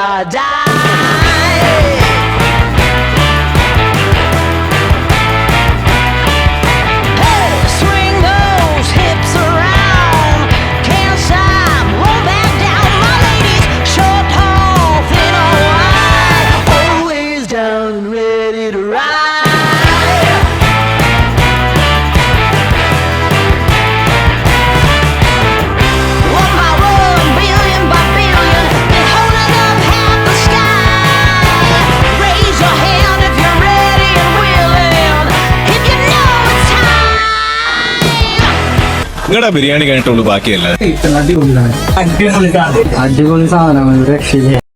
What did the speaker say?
I die. നിങ്ങളുടെ ബിരിയാണി കഴിഞ്ഞിട്ടുള്ളൂ ബാക്കിയല്ല. അടിപൊളി സാധനം